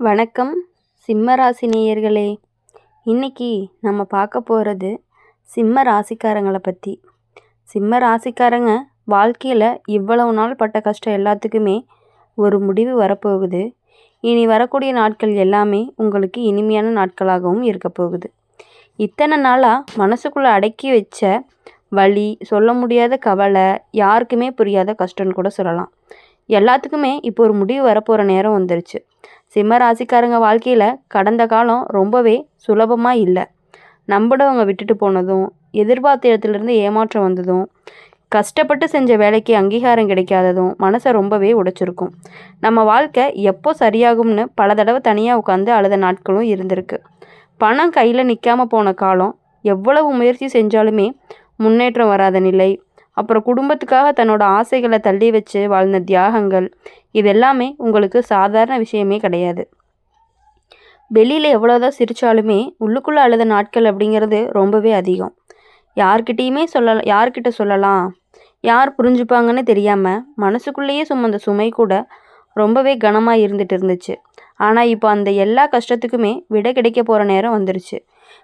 வணக்கம் சிம்ம ராசி நேயர்களே. இன்னைக்கு நம்ம பார்க்க போகிறது சிம்ம ராசிக்காரங்களை பற்றி சிம்ம ராசிக்காரங்க வாழ்க்கையில் இவ்வளவு நாள் பட்ட கஷ்டம் எல்லாத்துக்குமே ஒரு முடிவு வரப்போகுது. இனி வரக்கூடிய நாட்கள் எல்லாமே உங்களுக்கு இனிமையான நாட்களாகவும் இருக்க போகுது. இத்தனை நாளாக மனசுக்குள்ளே அடக்கி வச்ச வழி சொல்ல முடியாத கவலை யாருக்குமே புரியாத கஷ்டம்னு கூட சொல்லலாம். எல்லாத்துக்குமே இப்போ ஒரு முடிவு வரப்போகிற நேரம் வந்துருச்சு. சிம்ம ராசிக்காரங்க வாழ்க்கையில் கடந்த காலம் ரொம்பவே சுலபமாக இல்லை. நம்பினவங்க விட்டுட்டு போனதும் எதிர்பார்த்த இடத்துலேருந்து ஏமாற்றம் வந்ததும் கஷ்டப்பட்டு செஞ்ச வேலைக்கு அங்கீகாரம் கிடைக்காததும் மனசை ரொம்பவே உடைச்சிருக்கும். நம்ம வாழ்க்கை எப்போ சரியாகும்னு பல தடவை தனியாக உட்காந்து அழுத நாட்களும் இருந்திருக்கு. பணம் கையில் நிற்காம போன காலம் எவ்வளவு முயற்சி செஞ்சாலுமே முன்னேற்றம் வராத நிலை அப்புறம் குடும்பத்துக்காக தன்னோட ஆசைகளை தள்ளி வச்சு வாழ்ந்த தியாகங்கள் இதெல்லாமே உங்களுக்கு சாதாரண விஷயமே கிடையாது. வெளியில் எவ்வளோதான் சிரித்தாலுமே உள்ளுக்குள்ளே அழுத நாட்கள் அப்படிங்கிறது ரொம்பவே அதிகம். யார்கிட்டேயுமே சொல்ல யார்கிட்ட சொல்லலாம் யார் புரிஞ்சுப்பாங்கன்னு தெரியாமல் மனசுக்குள்ளேயே சுமந்த சுமை கூட ரொம்பவே கனமாக இருந்துட்டு இருந்துச்சு. ஆனால் இப்போ அந்த எல்லா கஷ்டத்துக்குமே விடை கிடைக்க போகிற நேரம் வந்துருச்சு.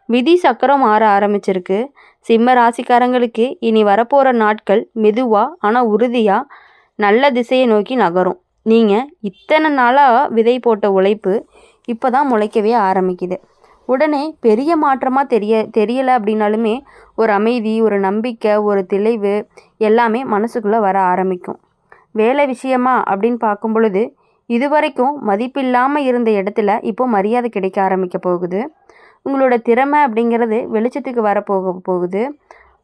விதி சக்கரம் மாற ஆரம்பிச்சிருக்கு. சிம்ம ராசிக்காரங்களுக்கு இனி வரப்போகிற நாட்கள் மெதுவாக ஆனால் உறுதியாக நல்ல திசையை நோக்கி நகரும். நீங்கள் இத்தனை நாளாக விதை போட்ட உழைப்பு இப்போ தான் முளைக்கவே ஆரம்பிக்குது. உடனே பெரிய மாற்றமாக தெரிய தெரியலை அப்படின்னாலுமே ஒரு அமைதி ஒரு நம்பிக்கை ஒரு தெளிவு எல்லாமே மனசுக்குள்ளே வர ஆரம்பிக்கும். வேலை விஷயமா அப்படின்னு பார்க்கும் பொழுது இதுவரைக்கும் மதிப்பில்லாமல் இருந்த இடத்துல இப்போ மரியாதை கிடைக்க ஆரம்பிக்க போகுது. உங்களோட திறமை அப்படிங்கிறது வெளிச்சத்துக்கு வரப்போக போகுது.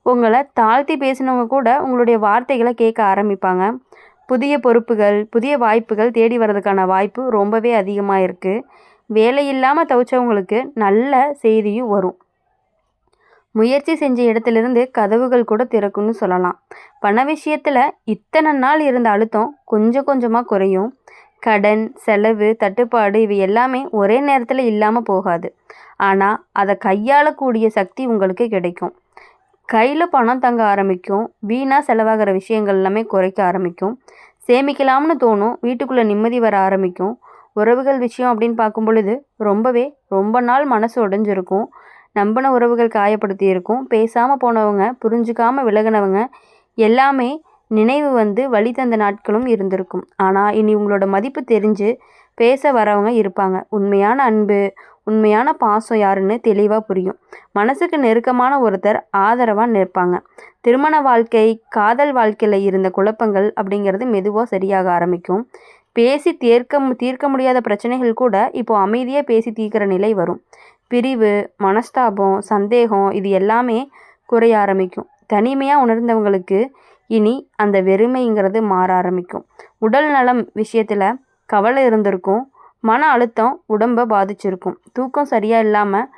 உங்களை தாழ்த்தி பேசினவங்க கூட உங்களுடைய வார்த்தைகளை கேட்க ஆரம்பிப்பாங்க. புதிய பொறுப்புகள் புதிய வாய்ப்புகள் தேடி வர்றதுக்கான வாய்ப்பு ரொம்பவே அதிகமாக இருக்குது வேலை இல்லாமல் தவிச்சவங்களுக்கு நல்ல செய்தியும் வரும். முயற்சி செஞ்ச இடத்துலேருந்து கதவுகள் கூட திறக்கும்னு சொல்லலாம். பண விஷயத்தில் இத்தனை நாள் இருந்த அழுத்தம் கொஞ்சம் கொஞ்சமாக குறையும். கடன் செலவு தட்டுப்பாடு இவை எல்லாமே ஒரே நேரத்தில் இல்லாமல் போகாது. ஆனால் அதை கையாளக்கூடிய சக்தி உங்களுக்கு கிடைக்கும். கையில் பணம் தங்க ஆரம்பிக்கும். வீணாக செலவாகிற விஷயங்கள் எல்லாமே குறைக்க ஆரம்பிக்கும். சேமிக்கலாம்னு தோணும். வீட்டுக்குள்ளே நிம்மதி வர ஆரம்பிக்கும். உறவுகள் விஷயம் அப்படின்னு பார்க்கும் பொழுது ரொம்பவே ரொம்ப நாள் மனசு உடஞ்சிருக்கும். நம்பின உறவுகள் காயப்படுத்தி இருக்கும் பேசாமல் போனவங்க புரிஞ்சுக்காமல் விலகினவங்க எல்லாமே நினைவு வந்து வழி தந்த நாட்களும் இருந்திருக்கும். ஆனால் இனி உங்களோட மதிப்பு தெரிஞ்சு பேச வரவங்க இருப்பாங்க. உண்மையான அன்பு உண்மையான பாசம் யாருன்னு தெளிவாக புரியும். மனசுக்கு நெருக்கமான ஒருத்தர் ஆதரவாக நிற்பாங்க. திருமண வாழ்க்கை காதல் வாழ்க்கையில் இருந்த குழப்பங்கள் அப்படிங்கிறது மெதுவாக சரியாக ஆரம்பிக்கும். பேசி தீர்க்க தீர்க்க முடியாத பிரச்சனைகள் கூட இப்போ அமைதியாக பேசி தீர்க்கிற நிலை வரும். பிரிவு மனஸ்தாபம் சந்தேகம் இது எல்லாமே குறைய ஆரம்பிக்கும். தனிமையாக உணர்ந்தவங்களுக்கு இனி அந்த வெறுமைங்கிறது மாற ஆரம்பிக்கும். உடல் நலம் விஷயத்தில் கவலை இருந்திருக்கும். மன அழுத்தம் உடம்பை பாதிச்சிருக்கும். தூக்கம் சரியாக இல்லாமல்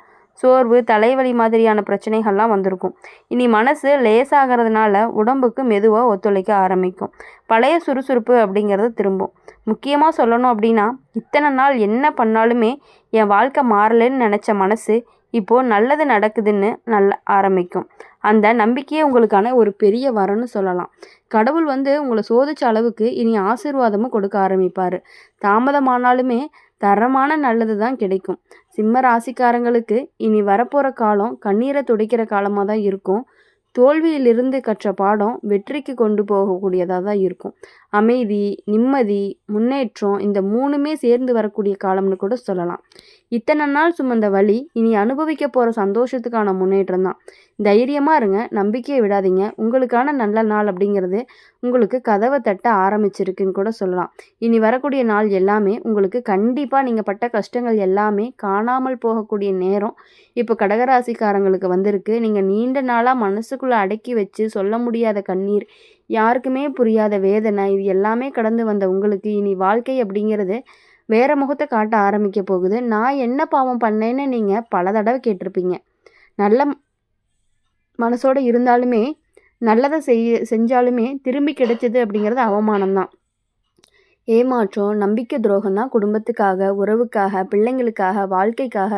சோர்வு தலைவலி மாதிரியான பிரச்சனைகள்லாம் வந்திருக்கும். இனி மனசு லேசாகிறதுனால உடம்புக்கு மெதுவாக ஒத்துழைக்க ஆரம்பிக்கும். பழைய சுறுசுறுப்பு அப்படிங்கிறது திரும்பும். முக்கியமாக சொல்லணும் அப்படின்னா இத்தனை நாள் என்ன பண்ணாலுமே என் வாழ்க்கை மாறலைன்னு நினச்ச மனசு இப்போது நல்லது நடக்குதுன்னு நல்ல ஆரம்பிக்கும். அந்த நம்பிக்கையே உங்களுக்கான ஒரு பெரிய வரம்னு சொல்லலாம். கடவுள் வந்து உங்களை சோதிச்ச அளவுக்கு இனி ஆசீர்வாதமும் கொடுக்க ஆரம்பிப்பார். தாமதமானாலுமே தரமான நல்லது தான் கிடைக்கும். சிம்ம ராசிக்காரங்களுக்கு இனி வரப்போகிற காலம் கண்ணீரை துடைக்கிற காலமாக தான் இருக்கும். தோல்வியிலிருந்து கற்ற பாடம் வெற்றிக்கு கொண்டு போகக்கூடியதாக தான் இருக்கும். அமைதி நிம்மதி முன்னேற்றம் இந்த மூணுமே சேர்ந்து வரக்கூடிய காலம்னு கூட சொல்லலாம். இத்தனை நாள் சுமந்த வழி இனி அனுபவிக்க போகிற சந்தோஷத்துக்கான முன்னேற்றம் தான். தைரியமாக இருங்க நம்பிக்கையை விடாதீங்க. உங்களுக்கான நல்ல நாள் அப்படிங்கிறது உங்களுக்கு கதவை தட்ட ஆரம்பிச்சிருக்குன்னு கூட சொல்லலாம். இனி வரக்கூடிய நாள் எல்லாமே உங்களுக்கு கண்டிப்பாக நீங்கள் பட்ட கஷ்டங்கள் எல்லாமே காணாமல் போகக்கூடிய நேரம். இப்போ கடகராசிக்காரங்களுக்கு வந்திருக்கு. நீங்கள் நீண்ட நாளாக மனசுக்குள்ளே அடக்கி வச்சு சொல்ல முடியாத கண்ணீர் யாருக்குமே புரியாத வேதனை இது எல்லாமே கடந்து வந்த உங்களுக்கு இனி வாழ்க்கை அப்படிங்கிறது வேறு முகத்தை காட்ட ஆரம்பிக்க போகுது. நான் என்ன பாவம் பண்ணேன்னு நீங்கள் பல தடவை கேட்டிருப்பீங்க. நல்ல மனசோடு இருந்தாலுமே நல்லதை செய் செஞ்சாலுமே திரும்பி கிடைச்சது அப்படிங்கிறது அவமானம் தான் ஏமாற்றம் நம்பிக்கை துரோகம் தான் குடும்பத்துக்காக உறவுக்காக பிள்ளைங்களுக்காக வாழ்க்கைக்காக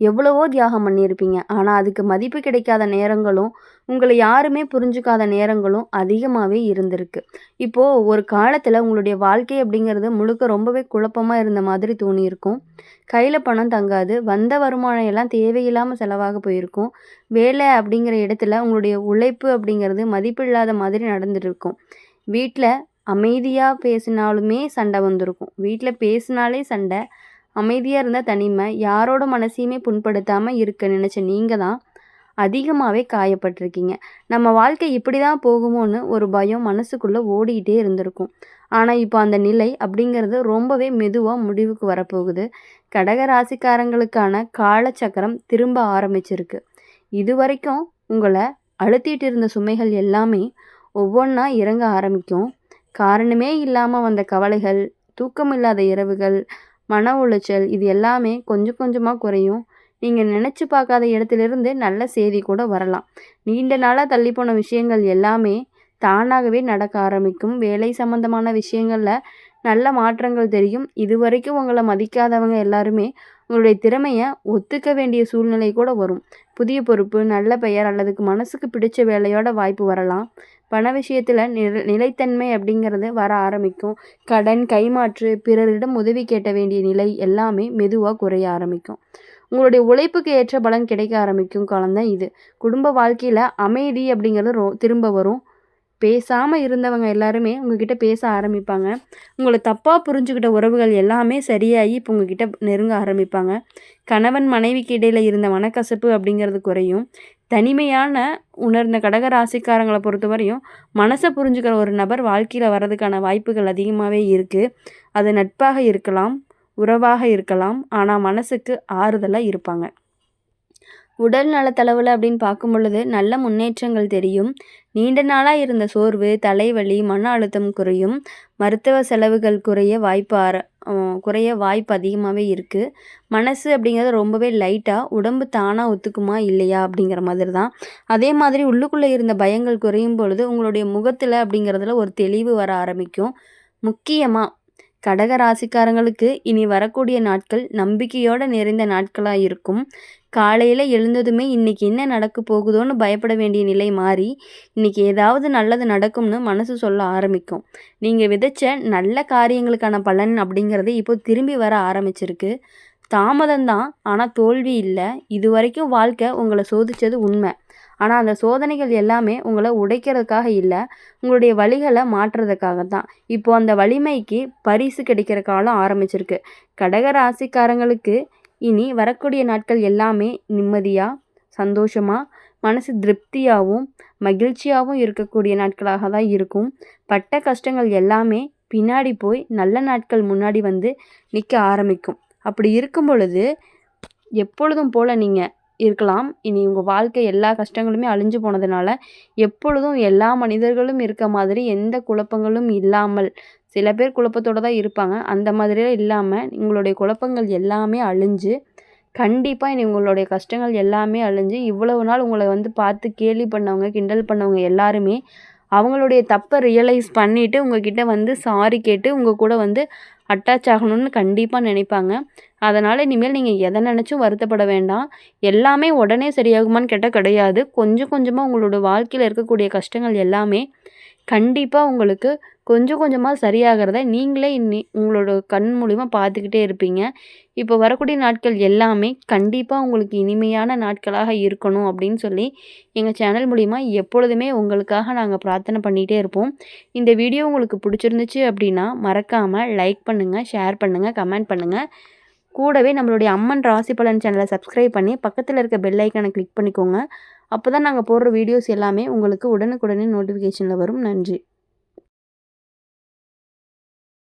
எவ்வளவோ தியாகம் பண்ணியிருப்பீங்க. ஆனால் அதுக்கு மதிப்பு கிடைக்காத நேரங்களும் உங்களை யாருமே புரிஞ்சுக்காத நேரங்களும் அதிகமாகவே இருந்திருக்கு. இப்போது ஒரு காலத்தில் உங்களுடைய வாழ்க்கை அப்படிங்கிறது முழுக்க ரொம்பவே குழப்பமாக இருந்த மாதிரி தோணியிருக்கும். கையில் பணம் தங்காது வந்த வருமானம் எல்லாம் தேவையில்லாமல் செலவாக போயிருக்கும். வேலை அப்படிங்கிற இடத்துல உங்களுடைய உழைப்பு அப்படிங்கிறது மதிப்பில்லாத மாதிரி நடந்துட்டு வீட்டில் அமைதியாக பேசினாலுமே சண்டை வந்திருக்கும். வீட்டில் பேசினாலே சண்டை. அமைதியாக இருந்தால் தனிமை. யாரோட மனசையுமே புண்படுத்தாமல் இருக்க நினச்ச நீங்கள் தான் அதிகமாகவே காயப்பட்டிருக்கீங்க. நம்ம வாழ்க்கை இப்படி தான் போகுமோன்னு ஒரு பயம் மனசுக்குள்ளே ஓடிக்கிட்டே இருந்திருக்கும். ஆனால் இப்போ அந்த நிலை அப்படிங்கிறது ரொம்பவே மெதுவாக முடிவுக்கு வரப்போகுது. கடக ராசிக்காரங்களுக்கான காலச்சக்கரம் திரும்ப ஆரம்பிச்சிருக்கு. இது வரைக்கும் உங்களை அழுத்திட்டு இருந்த சுமைகள் எல்லாமே ஒவ்வொன்றா இறங்க ஆரம்பிக்கும். காரணமே இல்லாமல் வந்த கவலைகள் தூக்கம் இல்லாத இரவுகள் மன உளைச்சல் இது எல்லாமே கொஞ்சம் கொஞ்சமாக குறையும். நீங்கள் நினச்சி பார்க்காத இடத்துலேருந்து நல்ல செய்தி கூட வரலாம். நீண்ட நாளாக தள்ளி போன விஷயங்கள் எல்லாமே தானாகவே நடக்க ஆரம்பிக்கும். வேலை சம்மந்தமான விஷயங்களில் நல்ல மாற்றங்கள் தெரியும். இது வரைக்கும் உங்களை மதிக்காதவங்க எல்லாருமே உங்களுடைய திறமையை ஒத்துக்க வேண்டிய சூழ்நிலை கூட வரும். புதிய பொறுப்பு நல்ல பெயர் அல்லதுக்கு மனசுக்கு பிடிச்ச வேலையோட வாய்ப்பு வரலாம். பண விஷயத்தில் நில நிலைத்தன்மை அப்படிங்கிறது வர ஆரம்பிக்கும். கடன் கைமாற்று பிறரிடம் உதவி கேட்ட வேண்டிய நிலை எல்லாமே மெதுவாக குறைய ஆரம்பிக்கும். உங்களுடைய உழைப்புக்கு ஏற்ற பலன் கிடைக்க ஆரம்பிக்கும் காலம் தான் இது. குடும்ப வாழ்க்கையில் அமைதி அப்படிங்கிறது ரொ திரும்ப வரும். பேசாமல் இருந்தவங்க எல்லாருமே உங்ககிட்ட பேச ஆரம்பிப்பாங்க. உங்களை தப்பாக புரிஞ்சுக்கிட்ட உறவுகள் எல்லாமே சரியாகி இப்போ உங்ககிட்ட நெருங்க ஆரம்பிப்பாங்க. கணவன் மனைவிக்கு இடையில் இருந்த மனக்கசப்பு அப்படிங்கிறது குறையும். தனிமையான உணர்ந்த கடக ராசிக்காரங்களை பொறுத்த வரையும் மனசை புரிஞ்சுக்கிற ஒரு நபர் வாழ்க்கையில் வர்றதுக்கான வாய்ப்புகள் அதிகமாகவே இருக்குது அது நட்பாக இருக்கலாம் உறவாக இருக்கலாம் ஆனால் மனசுக்கு ஆறுதலாக இருப்பாங்க. உடல் நலத்தளவில் அப்படின்னு பார்க்கும் பொழுது நல்ல முன்னேற்றங்கள் தெரியும். நீண்ட நாளாக இருந்த சோர்வு தலைவலி மன அழுத்தம் குறையும். மருத்துவ செலவுகள் குறைய வாய்ப்பு ஆர குறைய வாய்ப்பு அதிகமாகவே இருக்குது மனசு அப்படிங்கிறது ரொம்பவே லைட்டாக உடம்பு தானாக ஒத்துக்குமா இல்லையா அப்படிங்கிற மாதிரி தான் அதே மாதிரி உள்ளுக்குள்ளே இருந்த பயங்கள் குறையும் பொழுது உங்களுடைய முகத்தில் அப்படிங்கிறதுல ஒரு தெளிவு வர ஆரம்பிக்கும். முக்கியமாக கடக ராசிக்காரங்களுக்கு இனி வரக்கூடிய நாட்கள் நம்பிக்கையோடு நிறைந்த நாட்களாக இருக்கும் காலையில் எழுந்ததுமே இன்றைக்கி என்ன நடக்க போகுதோன்னு பயப்பட வேண்டிய நிலை மாறி இன்றைக்கி ஏதாவது நல்லது நடக்கும்னு மனசு சொல்ல ஆரம்பிக்கும். நீங்கள் விதைச்ச நல்ல காரியங்களுக்கான பலன் அப்படிங்கிறது இப்போ திரும்பி வர ஆரம்பிச்சிருக்கு. தாமதம்தான் ஆனால் தோல்வி இல்லை. இது வரைக்கும் வாழ்க்கை உங்களை சோதித்தது உண்மை. ஆனால் அந்த சோதனைகள் எல்லாமே உங்களை உடைக்கிறதுக்காக இல்லை உங்களுடைய வழிகளை மாற்றுறதுக்காக தான். இப்போ அந்த வலிமைக்கு பரிசு கிடைக்கிற காலம் ஆரம்பிச்சிருக்கு. கடக ராசிக்காரங்களுக்கு இனி வரக்கூடிய நாட்கள் எல்லாமே நிம்மதியாக சந்தோஷமாக மனசு திருப்தியாகவும் மகிழ்ச்சியாகவும் இருக்கக்கூடிய நாட்களாக தான் இருக்கும். பட்ட கஷ்டங்கள் எல்லாமே பின்னாடி போய் நல்ல நாட்கள் முன்னாடி வந்து நிற்க ஆரம்பிக்கும். அப்படி இருக்கும் பொழுது எப்பொழுதும் போல் நீங்கள் இருக்கலாம். இனி உங்கள் வாழ்க்கை எல்லா கஷ்டங்களுமே அழிஞ்சு போனதுனால எப்பொழுதும் எல்லா மனிதர்களும் இருக்க மாதிரி எந்த குழப்பங்களும் இல்லாமல் சில பேர் குழப்பத்தோடு தான் இருப்பாங்க. அந்த மாதிரியெல்லாம் இல்லாமல் உங்களுடைய குழப்பங்கள் எல்லாமே அழிஞ்சு கண்டிப்பாக இனி உங்களுடைய கஷ்டங்கள் எல்லாமே அழிஞ்சு இவ்வளவு நாள் உங்களை வந்து பார்த்து கேலி பண்ணவங்க கிண்டல் பண்ணவங்க எல்லாருமே அவங்களுடைய தப்பை ரியலைஸ் பண்ணிவிட்டு உங்ககிட்ட வந்து சாரி கேட்டு உங்கள் கூட வந்து அட்டாச் ஆகணும்னு கண்டிப்பாக நினைப்பாங்க. அதனால் இனிமேல் நீங்கள் எதை நினச்சும் வருத்தப்பட வேண்டாம். எல்லாமே உடனே சரியாகுமான்னு கேட்டால் கிடையாது. கொஞ்சம் கொஞ்சமாக உங்களோட வாழ்க்கையில் இருக்கக்கூடிய கஷ்டங்கள் எல்லாமே கண்டிப்பாக உங்களுக்கு கொஞ்சம் கொஞ்சமாக சரியாகிறத நீங்களே இன்னி உங்களோட கண் மூலிமா பார்த்துக்கிட்டே இருப்பீங்க. இப்போ வரக்கூடிய நாட்கள் எல்லாமே கண்டிப்பாக உங்களுக்கு இனிமையான நாட்களாக இருக்கணும் அப்படின்னு சொல்லி எங்கள் சேனல் மூலிமா எப்பொழுதுமே உங்களுக்காக நாங்கள் பிரார்த்தனை பண்ணிகிட்டே இருப்போம். இந்த வீடியோ உங்களுக்கு பிடிச்சிருந்துச்சு அப்படின்னா மறக்காமல் லைக் பண்ணுங்கள் ஷேர் பண்ணுங்கள் கமெண்ட் பண்ணுங்கள் கூடவே நம்மளுடைய அம்மன் ராசி பலன் சேனலை சப்ஸ்கிரைப் பண்ணி பக்கத்தில் இருக்க பெல் ஐக்கானை கிளிக் பண்ணிக்கோங்க. அப்போ தான் நாங்கள் போடுற வீடியோஸ் எல்லாமே உங்களுக்கு உடனுக்குடனே நோட்டிஃபிகேஷனில் வரும். நன்றி.